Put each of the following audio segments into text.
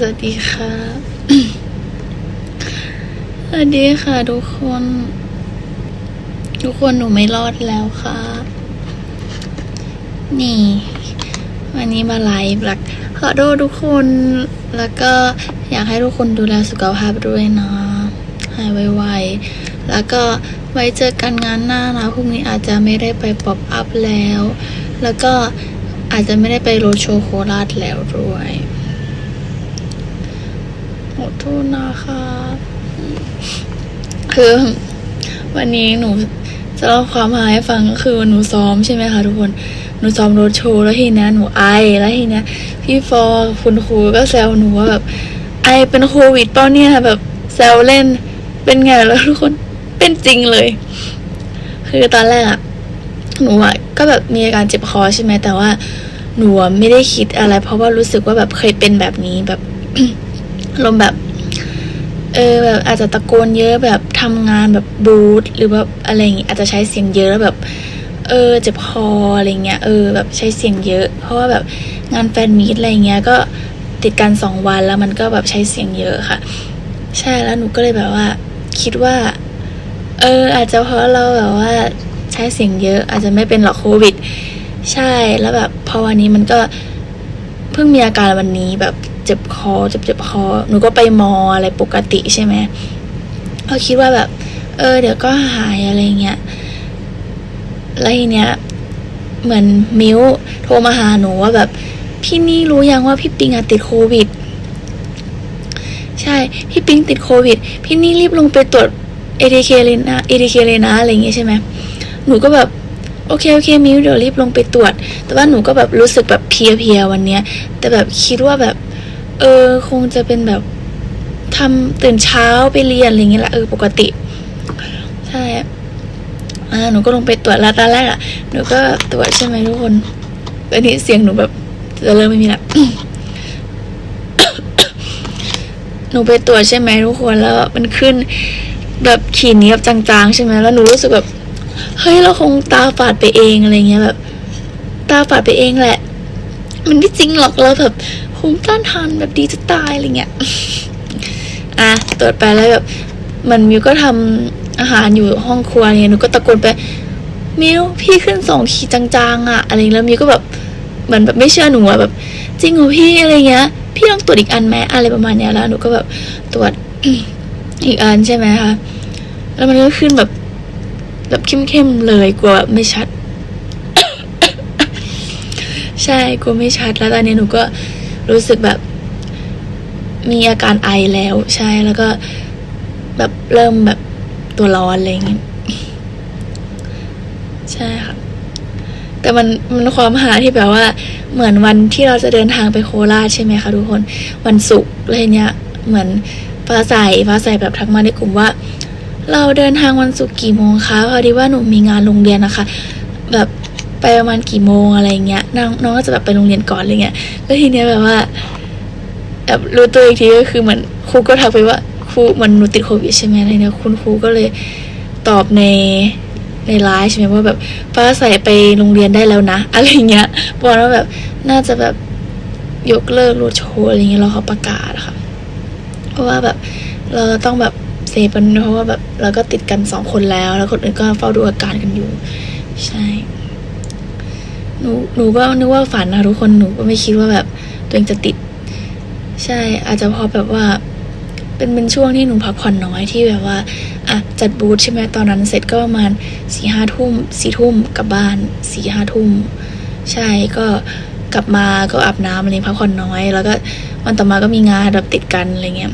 สวัสดีค่ะ สวัสดีค่ะทุกคน ทุกคนหนูไม่รอดแล้วค่ะ นี่ วันนี้มาไลฟ์หลักขอโทษทุกคน แล้วก็อยากให้ทุกคนดูแลสุขภาพด้วยนะหายไวๆ แล้วก็ไว้เจอกันงานหน้านะพรุ่งนี้อาจจะไม่ได้ไปป๊อปอัพแล้ว แล้วก็อาจจะไม่ได้ไปโรโชโคราชแล้วด้วย ขอโทษนะคะ คือวันนี้หนูจะเล่าความหาให้ฟังก็คือวันหนูซ้อมใช่ไหมคะทุกคน หนูซ้อมโรดโชว์แล้วทีเนี้ยหนูไอแล้วทีเนี้ยพี่ฟอคุณครูก็แซวหนูว่าแบบไอเป็นโควิดเปล่าเนี่ยแบบแซวเล่นเป็นไงแล้วทุกคนเป็นจริงเลย คือตอนแรกอะหนูอะก็แบบมีอาการเจ็บคอใช่ไหมแต่ว่าหนูไม่ได้คิดอะไร เพราะว่ารู้สึกว่าแบบเคยเป็นแบบนี้แบบ อารมแบบเออแบบอาจจะตะโกนเยอะแบบทำงานแบบบูธหรือว่าอะไรอย่างงี้อาจจะใช้เสียงเยอะแล้วแบบ เออเจ็บคออะไรเงี้ยเออแบบใช้เสียงเยอะ เพราะว่าแบบงานแฟนมีตอะไรเงี้ยก็ติดกันสองวันแล้วมันก็แบบใช้เสียงเยอะค่ะ ใช่แล้วหนูก็เลยแบบว่า คิดว่า เออ อาจจะเพราะเราแบบว่าใช้เสียงเยอะ อาจจะไม่เป็นหรอกโควิด ใช่แล้วแบบพอวันนี้มันก็เพิ่งมีอาการวันนี้แบบ เจ็บคอเจ็บเจ็บคอหนูก็ไปมออะไรปกติใช่ไหมก็คิดว่าแบบ เออ เดี๋ยวก็หายอะไรเงี้ยแล้วทีเนี้ยเหมือนมิวโทรมาหาหนูว่าแบบ พี่นี่รู้ยังว่าพี่ปิงอะติดโควิด ใช่ พี่ปิงติดโควิด พี่นี่รีบลงไปตรวจ ATK เลยนะ ATK เลยนะอะไรเงี้ยใช่ไหมหนูก็แบบโอเคโอเคมิวเดี๋ยวรีบลงไปตรวจ แต่ว่าหนูก็แบบรู้สึกแบบเพลียๆวันเนี้ย แต่แบบคิดว่าแบบ เออคงจะเป็นแบบทำตื่นเช้าไปเรียนอะไรเงี้ยแหละเออปกติ ใช่อ่าหนูก็ลงไปตรวจแล้วตอนแรกอะหนูก็ตรวจใช่ไหมทุกคนตอนนี้เสียงหนูแบบจะเริ่มไม่มีละหนูไปตรวจใช่ไหมทุกคนแล้วมันขึ้น แบบขีดนี้แบบจางๆ ใช่ไหมแล้วหนูรู้สึกแบบเฮ้ยเราคงตาฝาดไปเองอะไรเงี้ยแบบ ตาฝาดไปเองแหละ มันไม่จริงหรอกเราแบบภูมิต้านทานแบบดีจะตายอะไรเงี้ยอะตรวจไปแล้วแบบมันมิวก็ทำอาหารอยู่ห้องครัวเนี่ยหนูก็ตะโกนไปมิวพี่ขึ้นสองขีดจางๆอะอะไรแล้วมิวก็แบบเหมือนแบบไม่เชื่อหนูอะแบบ จริงเหรอพี่อะไรเงี้ย พี่ลองตรวจอีกอันไหมอะไรประมาณเนี้ยแล้วหนูก็แบบตรวจอีกอันใช่ไหมคะแล้วมันก็ขึ้นแบบ แบบเข้มๆเลยกลัวแบบไม่ชัด ใช่กลัวไม่ชัดแล้วตอนนี้หนูก็รู้สึกแบบ มีอาการไอแล้ว ใช่แล้วก็แบบเริ่มแบบตัวร้อนอะไรอย่างเงี้ยใช่ค่ะแต่มันมันความหาที่แบบว่า เหมือนวันที่เราจะเดินทางไปโคราชใช่ไหมคะทุกคนวันศุกร์อะไรเนี้ย เหมือนฟ้าใสฟ้าใสแบบทักมาในกลุ่มว่า เราเดินทางวันศุกร์กี่โมงคะพอดีว่าหนูมีงานโรงเรียนนะคะ แบบ ไปประมาณกี่โมงอะไรเงี้ยน้องน้องก็จะแบบไปโรงเรียนก่อนอะไรเงี้ยแล้วทีเนี้ยแบบว่าแบบรู้ตัวอีกทีก็คือเหมือนครูก็ทักไปว่าครูมันหนูติดโควิดใช่ไหมอะไรเนี่ยคุณครูก็เลยตอบในในไลน์ใช่ไหมว่าแบบฟ้าใส่ไปโรงเรียนได้แล้วนะ อะไรเงี้ยบอกว่าแบบน่าจะแบบยกเลิกรถโชว์อะไรเงี้ยเราเขาประกาศค่ะ เพราะว่าแบบเราต้องแบบเซฟกันเพราะว่าแบบเราก็ติดกันสองคนแล้ว แล้วคนอื่นก็เฝ้าดูอาการกันอยู่ ใช่ หนูหนูก็นึกว่าฝันนะทุกคนหนูก็ไม่คิดว่าแบบตัวเองจะติด ใช่อาจจะพอแบบว่า เป็นเป็นช่วงที่หนูพักผ่อนน้อยที่แบบว่าอะจัดบูธใช่ไหมตอนนั้นเสร็จก็ประมาณสี่ห้าทุ่มสี่ทุ่มกลับบ้านสี่ห้าทุ่มใช่ก็กลับมาก็อาบน้ำอะไรพักผ่อนน้อย แล้วก็วันต่อมาก็มีงานแบบติดกันอะไรเงี้ย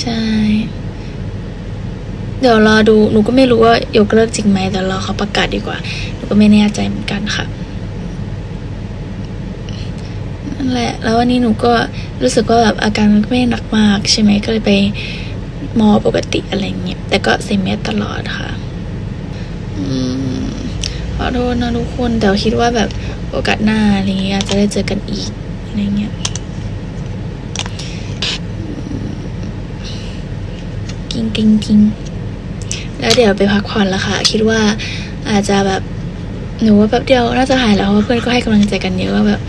ใช่ เดี๋ยวรอดูหนูก็ไม่รู้ว่า ยกเลิกจริงไหมแต่รอเขาประกาศดีกว่า ก็ไม่แน่ใจเหมือนกันค่ะนั่นแหละ แล้ววันนี้หนูก็รู้สึกว่าแบบอาการมันไม่หนักมากใช่ไหมก็เลยไปหมอปกติอะไรเงี้ยแต่ก็ใส่แมสตลอดค่ะอืมขอโทษนะทุกคนแต่คิดว่าแบบโอกาสหน้าอะไรเงี้ยจจะได้เจอกันอีกอะไรเงี้ยกิ้งกิ้งกิ้งแล้วเดี๋ยวไปพักผ่อนละค่ะ คิดว่าอาจจะแบบ หนูว่าแป๊บเดียวน่าจะหายแล้วเพราะเพื่อนก็ให้กำลังใจกันเยอะว่าแบบ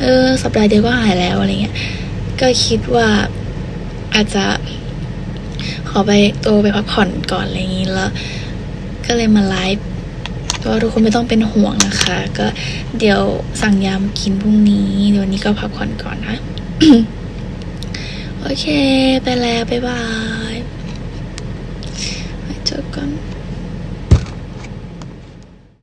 เออสัปดาห์เดียวก็หายแล้วอะไรเงี้ยก็คิดว่าอาจจะขอไปตัวไปพักผ่อนก่อนอะไรอย่างนี้แล้ว ก็เลยมาไลฟ์ก็ทุกคนไม่ต้องเป็นห่วงนะคะ ก็เดี๋ยวสั่งยามกินพรุ่งนี้เดี๋ยววันนี้ก็พักผ่อนก่อนนะโอเค ไปแล้ว บ๊ายบายไว้เจอกัน